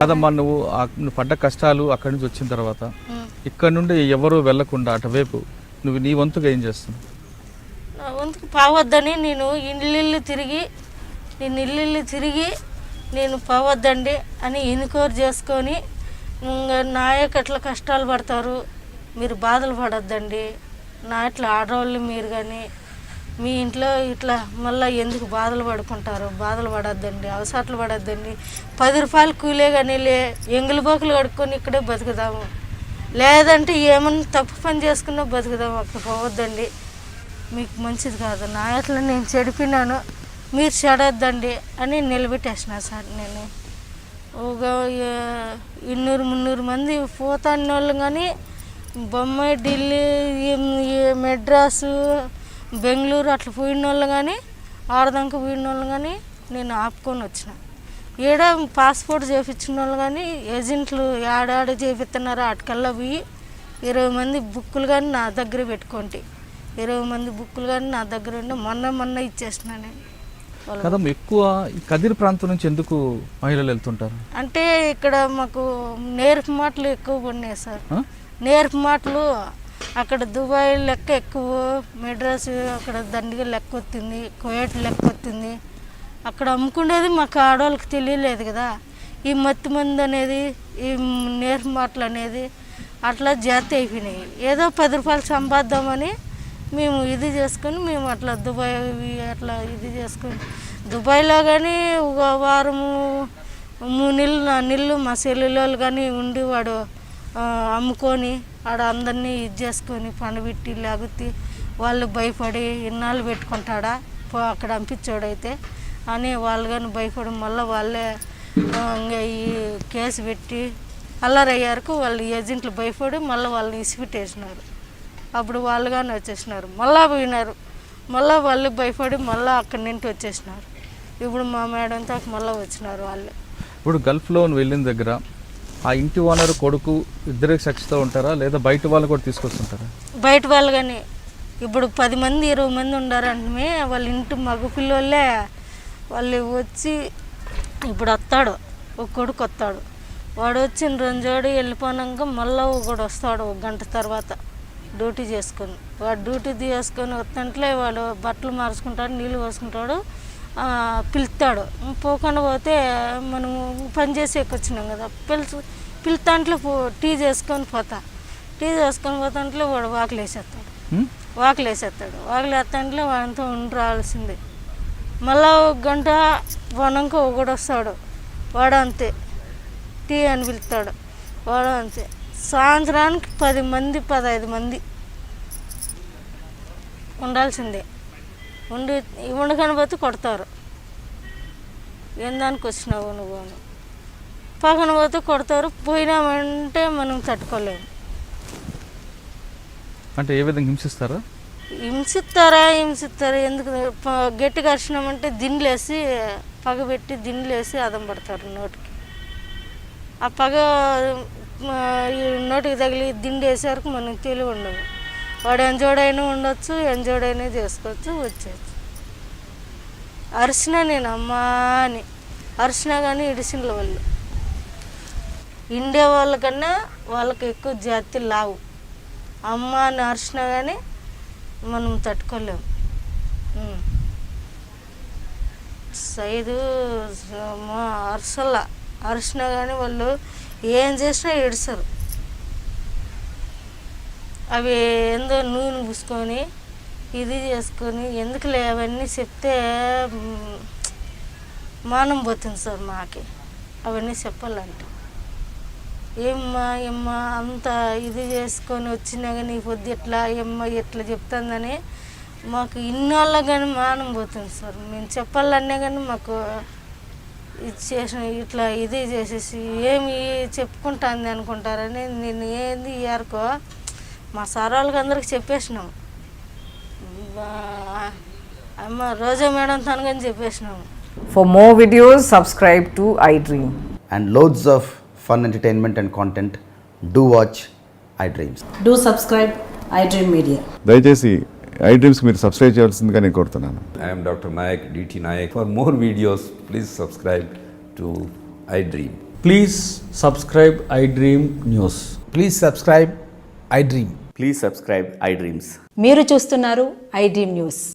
కాదమ్మా నువ్వు నువ్వు పడ్డ కష్టాలు అక్కడి నుంచి వచ్చిన తర్వాత. ఇక్కడ నుండి ఎవరు వెళ్ళకుండా అటువైపు నువ్వు నీ వంతుగా ఏం చేస్తున్నావు నా వంతుకు పావద్దని నేను ఇల్లు తిరిగి నేను ఇల్లు తిరిగి నేను పోవద్దండి అని ఎన్నికోరు చేసుకొని ఇంకా నాయకు అట్లా కష్టాలు పడతారు మీరు బాధలు పడొద్దండి నా ఇట్లా ఆడవాళ్ళు మీరు కానీ మీ ఇంట్లో ఇట్లా మళ్ళీ ఎందుకు బాధలు పడుకుంటారు? బాధలు పడద్దండి అవసరాలు పడద్దండి. పది రూపాయలు కూలే కానీ లే ఎంగులు బోకులు కడుక్కొని ఇక్కడే బతుకుదాము. లేదంటే ఏమన్నా తప్పు పని చేసుకున్నా బతుకుదాము అక్కడ పోవద్దండి. మీకు మంచిది కాదు నా అట్లా నేను చెడిపినాను మీరు చెడొద్దండి అని నిలబెట్టేసిన సార్ నేను. ఒక ఇన్నూరు మున్నూరు మంది పోతాన్న వాళ్ళు కానీ బొంబాయి ఢిల్లీ మెడ్రాసు బెంగళూరు అట్లా పోయిన వాళ్ళు కానీ ఆడదాకా పోయిన వాళ్ళు కానీ నేను ఆపుకొని వచ్చిన ఈడ పాస్పోర్ట్ చేయించిన వాళ్ళు కానీ ఏజెంట్లు ఆడాడ చేపిస్తున్నారో అటుకల్లా పోయి ఇరవై మంది బుక్కులు కానీ నా దగ్గర పెట్టుకోండి ఇరవై మంది బుక్కులు కానీ నా దగ్గర ఉండి మొన్న మొన్న ఇచ్చేసిన నేను. కదమ్మా ఎక్కువ కదిరి ప్రాంతం నుంచి ఎందుకు మహిళలు వెళ్తుంటారు అంటే ఇక్కడ మాకు నేర్పు మాటలు ఎక్కువ పడినాయి సార్? నేర్పు మాటలు అక్కడ దుబాయ్ లెక్క ఎక్కువ మెడ్రాస్ అక్కడ దండిగా లెక్క వస్తుంది కోయట్ లెక్క వస్తుంది అక్కడ అమ్ముకునేది మాకు ఆడవాళ్ళకి తెలియలేదు కదా. ఈ మత్తు మందు అనేది ఈ నేర్పు మాటలు అనేది అట్లా జాతి అయిపోయినాయి. ఏదో పది రూపాయలు సంపాద్దామని మేము ఇది చేసుకొని మేము అట్లా దుబాయ్ అట్లా ఇది చేసుకొని దుబాయ్లో కానీ ఒక వారము మూడు నెలలు నా నెలలు మా సెల్లులోళ్ళు కానీ ఉండేవాడు. అమ్ముకొని ఆడ అందరినీ ఇది చేసుకొని పండబెట్టి లాగుతి వాళ్ళు భయపడి ఇన్నాళ్ళు పెట్టుకుంటాడా? పో అక్కడ పంపించోడైతే అని వాళ్ళు కానీ భయపడి మళ్ళీ వాళ్ళే ఇంకా ఈ కేసు పెట్టి అల్లరయ్యారకు వాళ్ళు ఏజెంట్లు భయపడి మళ్ళీ వాళ్ళని ఇసిపెట్టేసినారు. అప్పుడు వాళ్ళు కానీ వచ్చేసినారు. మళ్ళా పోయినారు. మళ్ళీ వాళ్ళు భయపడి మళ్ళీ అక్కడి నుండి వచ్చేసినారు. ఇప్పుడు మా మేడంతో మళ్ళీ వచ్చినారు వాళ్ళు. ఇప్పుడు గల్ఫ్లో వెళ్ళిన దగ్గర ఆ ఇంటి ఓనర్ కొడుకు ఇద్దరికి సచ్చితో ఉంటారా? లేదా బయట వాళ్ళు కూడా తీసుకొస్తుంటారా? బయట వాళ్ళు కానీ ఇప్పుడు పది మంది ఇరవై మంది ఉండారంటే వాళ్ళ ఇంటి మగ పిల్లోళ్ళే. వాళ్ళు వచ్చి ఇప్పుడు వస్తాడు ఒక కొడుకు వస్తాడు. వాడు వచ్చిన రెంజోడు వెళ్ళిపోయాక మళ్ళీ ఒకడు వస్తాడు ఒక గంట తర్వాత డ్యూటీ చేసుకొని. వాడు డ్యూటీ చేసుకొని వస్తుంటే వాడు బట్టలు మార్చుకుంటాడు నీళ్ళు పోసుకుంటాడు. ఆ, పిలుస్తాడు పోకుండా పోతే మనము పని చేసేకి వచ్చినాం కదా. పిలుచు పిలుతాంట్లో పో టీ చేసుకొని పోతా. టీ చేసుకొని పోతాంట్లో వాడు వాకులు వేసేస్తాడు? వాకులు వేసేస్తాడు. వాకులు వేస్తాంట్లో వాడితో ఉండి రావాల్సిందే. మళ్ళా ఒక గంట పోనాక ఒకడు వస్తాడు. వాడు అంతే. టీ అని పిలుస్తాడు. వాడు అంతే. సాయంత్రానికి పది మంది పదహైదు మంది ఉండాల్సిందే. ఉండి ఉండకని పోతే కొడతారు. ఏం దానికి వచ్చినావు నువ్వు అని. పక్కన పోతే కొడతారు పోయినామంటే మనం తట్టుకోలేము. అంటే ఏ విధంగా హింసిస్తారా? హింసిస్తారా హింసిస్తారా ఎందుకు? గట్టిగా అరిచినామంటే దిండ్లేసి పగబెట్టి దిండ్లేసి అదం పడతారు నోటికి. ఆ పగ నోటికి తగిలి దిండి వేసే మనం తెలివి ఉండదు. వాడు ఎంజోడైనా ఉండొచ్చు ఎంజోడైనా చేసుకోవచ్చు వచ్చేయచ్చు. అరిసినా నేను అమ్మా అని. అరిసినా కానీ ఇడిసిన వాళ్ళు. ఇండే వాళ్ళకన్నా వాళ్ళకి ఎక్కువ జాతి లావు. అమ్మ అని అరిసినా కానీ మనం తట్టుకోలేము. సైదు అరసల అరిసినా కానీ వాళ్ళు ఏం చేసినా ఇడిసరు అవి ఏందో నూనె పూసుకొని ఇది చేసుకొని ఎందుకులే అవన్నీ చెప్తే మానం పోతుంది సార్ మాకి. అవన్నీ చెప్పాలంటే. ఏమ్మా ఏమ్మా అంత ఇది చేసుకొని వచ్చినా కానీ పొద్దు ఎట్లా ఏమ్మా ఎట్లా చెప్తుందని మాకు ఇన్నాళ్ళ కానీ మానం పోతుంది సార్. మేము చెప్పాలన్నా కానీ మాకు ఇది చేసిన ఇట్లా ఇది చేసేసి ఏమి చెప్పుకుంటుంది అనుకుంటారని నేను ఏంది ఇయర్కో మా సార్ వాళ్ళకి అందరికీ చెప్పేసినాం. అమ్మ రోజా మేడం తనకని చెప్పేసినాము for more videos subscribe to I dream and loads of fun entertainment and content do watch I dreams do subscribe I dream media దయచేసి ఐ డ్రీమ్స్ మీరు సబ్స్క్రైబ్ చేయాల్సిందిగా నేను కోరుతున్నాను. I'm doctor Nayak D T Nayak for more videos please subscribe to I dream please subscribe I dream news please subscribe I dream please subscribe I dreams మీరు చూస్తున్నారు I dream news